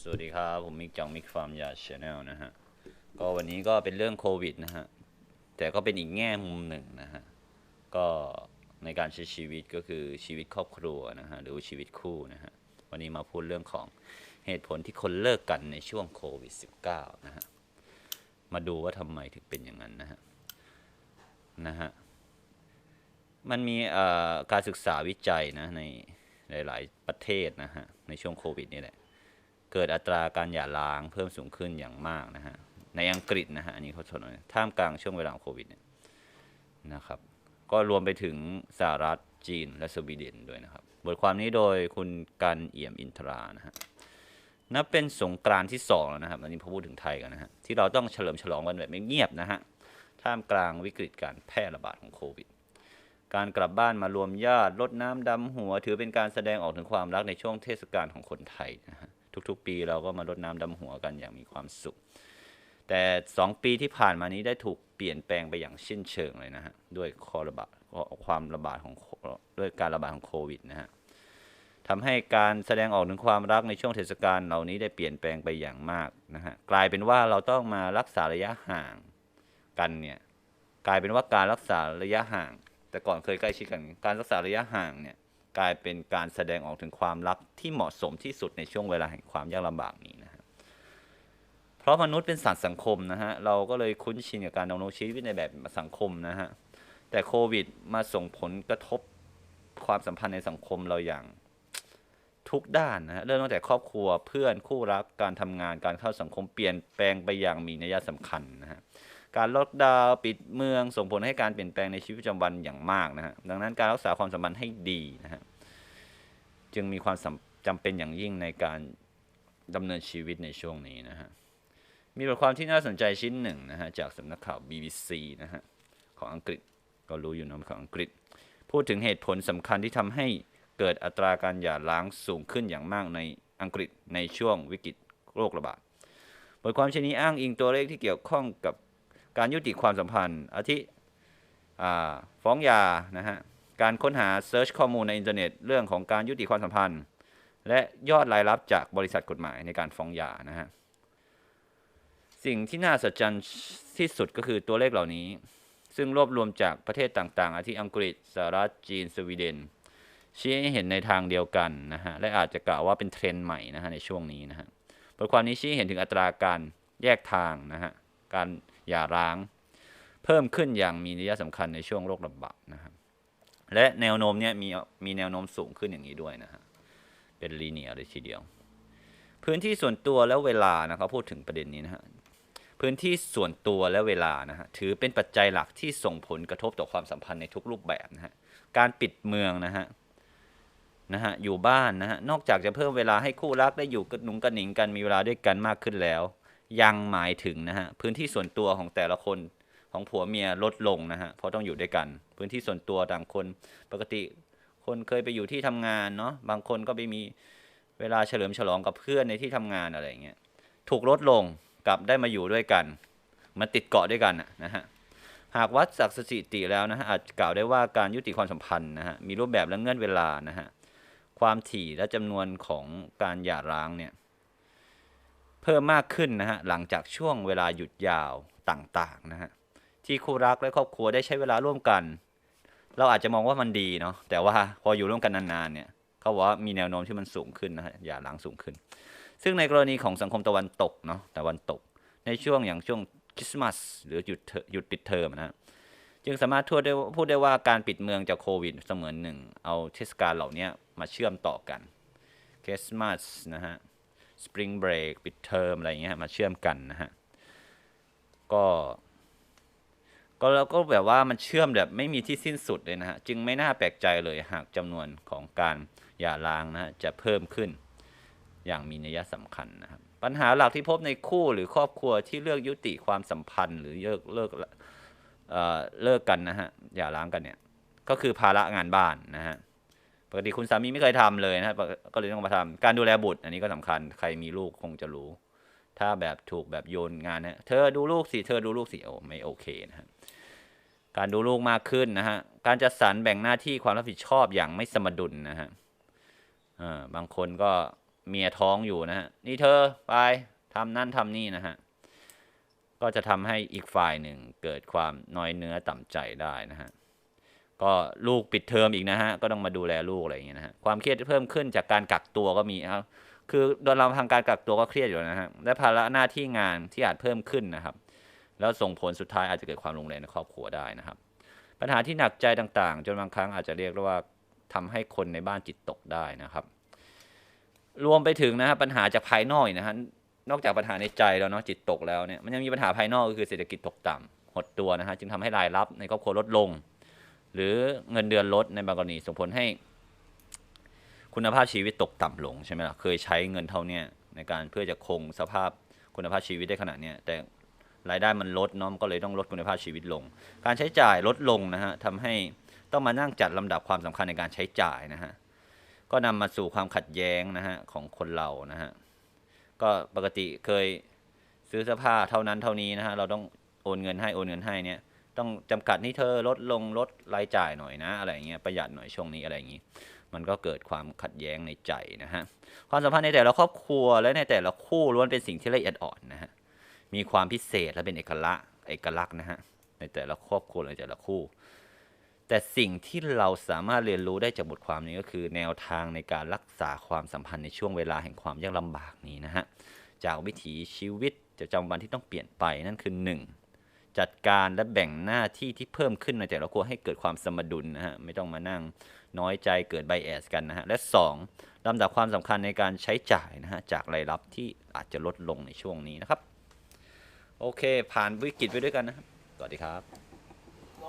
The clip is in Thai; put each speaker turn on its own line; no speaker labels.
สวัสดีครับ ผมมิกจากมิกฟาร์มยาชาแนลนะฮะ ก็วันนี้ก็เป็นเรื่องโควิดนะฮะ แต่ก็เป็นอีกแง่มุมหนึ่งนะฮะ ก็ในการใช้ชีวิตก็คือชีวิตครอบครัวนะฮะ หรือชีวิตคู่นะฮะ วันนี้มาพูดเรื่องของเหตุผลที่คนเลิกกันในช่วงโควิด -19 นะฮะ มาดูว่าทำไมถึงเป็นอย่างนั้นนะฮะ นะฮะ มันมีการศึกษาวิจัยนะในหลาย ๆ ประเทศนะฮะ ในช่วงโควิดนี่แหละ เกิดอัตราการหย่าร้างเพิ่มสูงขึ้นอย่างมากนะฮะในอังกฤษนะฮะอันนี้เขาทนท่ามกลางช่วงเวลาโควิดเนี่ยนะครับก็รวมไปถึงสหรัฐจีนและสวีเดนด้วยนะครับ บทความนี้โดยคุณกันเอี่ยมอินทรานะฮะนับเป็นสงกรานต์ที่สองแล้วนะครับอันนี้พอพูดถึงไทยกันนะฮะที่เราต้องเฉลิมฉลองกันแบบเงียบนะฮะท่ามกลางวิกฤตการแพร่ระบาดของโควิดการกลับบ้านมารวมญาติรดน้ำดำหัว ถือเป็นการแสดงออกถึงความรักในช่วงเทศกาลของคนไทยนะฮะ ทุก ๆ ปีเราก็มารดน้ำดำหัวกันอย่างมีความสุข แต่สองปีที่ผ่านมานี้ได้ถูกเปลี่ยนแปลงไปอย่างสิ้นเชิงเลยนะฮะด้วยคอระบาดความระบาดของด้วยการระบาดของโควิดนะฮะทำให้การแสดงออกถึงความรักในช่วงเทศกาลเหล่านี้ได้เปลี่ยนแปลงไปอย่างมากนะฮะกลายเป็นว่าเราต้องมารักษาระยะห่างกันเนี่ยกลายเป็นว่าการรักษาระยะห่าง แต่ก่อนเคยใกล้ชิดกัน การรักษาระยะห่างเนี่ย กลายเป็นการแสดงออกถึงความรักที่เหมาะสมที่สุดในช่วงเวลาแห่งความยากลำบากนี้นะฮะเพราะมนุษย์เป็นสัตว์สังคมนะฮะเราก็เลยคุ้นชินกับการดำรงชีวิตในแบบสังคมนะฮะแต่โควิดมาส่งผลกระทบความสัมพันธ์ในสังคมเราอย่างทุกด้านนะฮะเริ่มตั้งแต่ครอบครัวเพื่อนคู่รักการทำงานการเข้าสังคมเปลี่ยนแปลงไปอย่างมีนัยสำคัญนะฮะการล็อกดาวน์ปิดเมืองส่งผลให้การเปลี่ยนแปลงในชีวิตประจำวันอย่างมากนะฮะดังนั้นการรักษาความสัมพันธ์ให้ดีนะฮะ จึงมีความจำเป็นอย่างยิ่งในการดำเนินชีวิตในช่วงนี้นะฮะ มีบทความที่น่าสนใจชิ้นหนึ่งนะฮะ จากสำนักข่าว BBC นะฮะ ของอังกฤษก็รู้อยู่นะของอังกฤษ พูดถึงเหตุผลสำคัญที่ทำให้เกิดอัตราการหย่าร้างสูงขึ้นอย่างมากในอังกฤษในช่วงวิกฤตโรคระบาด บทความชิ้นนี้อ้างอิงตัวเลขที่เกี่ยวข้องกับการยุติความสัมพันธ์อาทิฟ้องหย่านะฮะ การค้นหาเซิร์ชข้อมูลในอินเทอร์เน็ตเรื่องของการยุติความสัมพันธ์ และยอดรายรับจากบริษัทกฎหมายในการฟ้องหย่านะฮะสิ่งที่น่าสัศจรรย์ที่สุดก็คือตัวเลขเหล่านี้ ซึ่งรวบรวมจากประเทศต่างๆ อาทิอังกฤษสหรัฐจีนสวีเดนชี้ให้เห็นในทางเดียวกันนะฮะและอาจจะกล่าวว่าเป็นเทรนด์ใหม่นะฮะในช่วงนี้นะฮะบทความนี้ชี้เห็นถึงอัตราการแยกทางนะฮะการหย่าร้าง เพิ่มขึ้นอย่างมีนัยสำคัญในช่วงโรคระบาดนะครับ และแนวโน้มเนี่ยมีมีแนวโน้มสูงขึ้นอย่างนี้ด้วยนะฮะเป็นลีเนียเลยทีเดียว พื้นที่ส่วนตัวและเวลานะเขาพูดถึงประเด็นนี้นะฮะพื้นที่ส่วนตัวและเวลานะฮะถือเป็นปัจจัยหลักที่ส่งผลกระทบต่อความสัมพันธ์ในทุกรูปแบบนะฮะการปิดเมืองนะฮะนะฮะอยู่บ้านนะฮะนอกจากจะเพิ่มเวลาให้คู่รักได้อยู่กระหนุงกระหนิงกันมีเวลาด้วยกันมากขึ้นแล้ว ยังหมายถึงนะฮะพื้นที่ส่วนตัวของแต่ละคนของผัวเมียลดลงนะฮะเพราะต้องอยู่ด้วยกัน พื้นที่ส่วนตัวต่างคน ปกติคนเคยไปอยู่ที่ทำงานเนาะบางคนก็ไปมีเวลาเฉลิมฉลองกับเพื่อนในที่ทำงานอะไรอย่างเงี้ยถูกลดลงกลับได้มาอยู่ด้วยกันมาติดเกาะด้วยกันนะฮะหากวัดจากสถิติแล้วนะฮะอาจกล่าวได้ว่าการยุติความสัมพันธ์นะฮะมีรูปแบบและเงื่อนเวลานะฮะความถี่และจำนวนของการหย่าร้างเนี่ยเพิ่มมากขึ้นนะฮะหลังจากช่วงเวลาหยุดยาวต่างๆนะฮะที่คู่รักและครอบครัวได้ใช้เวลาร่วมกัน เราอาจจะมองว่ามันดีเนาะแต่ว่าพออยู่ร่วมกันนานๆเนี่ยเขาบอกว่ามีแนวโน้มที่มันสูงขึ้นนะฮะหย่าร้างสูงขึ้น ซึ่งในกรณีของสังคมตะวันตกเนาะตะวันตก ในช่วงอย่างช่วงคริสต์มาสหรือหยุดหยุดปิดเทอมนะจึงสามารถพูดได้พูดได้ว่าการปิดเมืองจากโควิดเสมือนหนึ่ง เอาเทศกาลเหล่านี้มาเชื่อมต่อกันคริสต์มาสนะฮะสปริงเบรกปิดเทอมอะไรเงี้ยมาเชื่อมกันนะฮะก็ ก็แล้วก็แบบว่ามันเชื่อมแบบไม่มีที่สิ้นสุดเลยนะฮะ จึงไม่น่าแปลกใจเลยหากจำนวนของการหย่าร้างนะฮะจะเพิ่มขึ้น อย่างมีนัยสำคัญนะครับ ปัญหาหลักที่พบในคู่หรือครอบครัวที่เลือกยุติความสัมพันธ์ หรือเลิกเลิกเอ่อเลิกกันนะฮะหย่าร้างกันเนี่ย ก็คือภาระงานบ้านนะฮะปกติคุณสามีไม่เคยทำเลยนะก็เลยต้องมาทำการดูแลบุตร อันนี้ก็สำคัญใครมีลูกคงจะรู้ ถ้าแบบถูกแบบโยนงานนะเธอดูลูกสิเธอดูลูกสิโอ้ไม่โอเคนะฮะ การดูลูกมากขึ้นนะฮะ การจัดสรรแบ่งหน้าที่ความรับผิดชอบอย่างไม่สมดุลนะฮะบางคนก็เมียท้องอยู่นะฮะ นี่เธอไปทำนั่นทำนี่นะฮะ ก็จะทำให้อีกฝ่ายหนึ่งเกิดความน้อยเนื้อต่ำใจได้นะฮะ ก็ลูกปิดเทอมอีกนะฮะ ก็ต้องมาดูแลลูกอะไรอย่างเงี้ยนะฮะ ความเครียดเพิ่มขึ้นจากการกักตัวก็มีครับ คือโดยลำพังการกักตัวก็เครียดอยู่นะฮะ และภาระหน้าที่งานที่อาจเพิ่มขึ้นนะครับ แล้วส่งผลสุดท้ายอาจจะเกิดความรุนแรงในครอบครัวได้นะครับ ปัญหาที่หนักใจต่างๆ จนบางครั้งอาจจะเรียกว่าทำให้คนในบ้านจิตตกได้นะครับ รวมไปถึงนะฮะปัญหาจากภายนอกนะฮะนอกจากปัญหาในใจแล้วเนาะจิตตกแล้วเนี่ยมันยังมีปัญหาภายนอกก็คือเศรษฐกิจตกต่ำหดตัวนะฮะจึงทำให้รายรับในครอบครัวลดลง หรือเงินเดือนลดในบางกรณีส่งผลให้ คุณภาพชีวิตตกต่ำลงใช่ไหมล่ะเคยใช้เงินเท่านี้ในการเพื่อจะคงสภาพคุณภาพชีวิตได้ขนาดเนี้ยแต่ รายได้มันลดเนาะก็เลยต้องลดคุณภาพชีวิตลง การใช้จ่ายลดลงนะฮะทำให้ต้องมานั่งจัดลำดับความสำคัญในการใช้จ่ายนะฮะก็นำมาสู่ความขัดแย้งนะฮะของคนเรานะฮะก็ปกติเคยซื้อเสื้อผ้าเท่านั้นเท่านี้นะฮะเราต้องโอนเงินให้โอนเงินให้เนี่ยต้องจำกัดนี่เธอลดลงลดรายจ่ายหน่อยนะ อะไรเงี้ยประหยัดหน่อยช่วงนี้อะไรอย่างงี้ มันก็เกิดความขัดแย้งในใจนะฮะความสัมพันธ์ในแต่ละครอบครัวและในแต่ละคู่ล้วนเป็นสิ่งที่ละเอียดอ่อนนะฮะ มีความพิเศษและเป็นเอกลักษณ์เอกลักษณ์นะฮะในแต่ละครอบครัวในแต่ละคู่ แต่สิ่งที่เราสามารถเรียนรู้ได้จากบทความนี้ก็คือ แนวทางในการรักษาความสัมพันธ์ในช่วงเวลาแห่งความยากลำบากนี้นะฮะจากวิถีชีวิตประจำวันที่ต้องเปลี่ยนไปนั่นคือหนึ่งจัดการและแบ่งหน้าที่ที่เพิ่มขึ้นในแต่ละครัวให้เกิดความสมดุลนะฮะไม่ต้องมานั่งน้อยใจเกิดไบแอสกันนะฮะและสองลำดับความสำคัญในการใช้จ่ายนะฮะจากรายรับที่อาจจะลดลงในช่วงนี้นะครับ โอเค ผ่านวิกฤตไปด้วยกันนะครับ สวัสดีครับ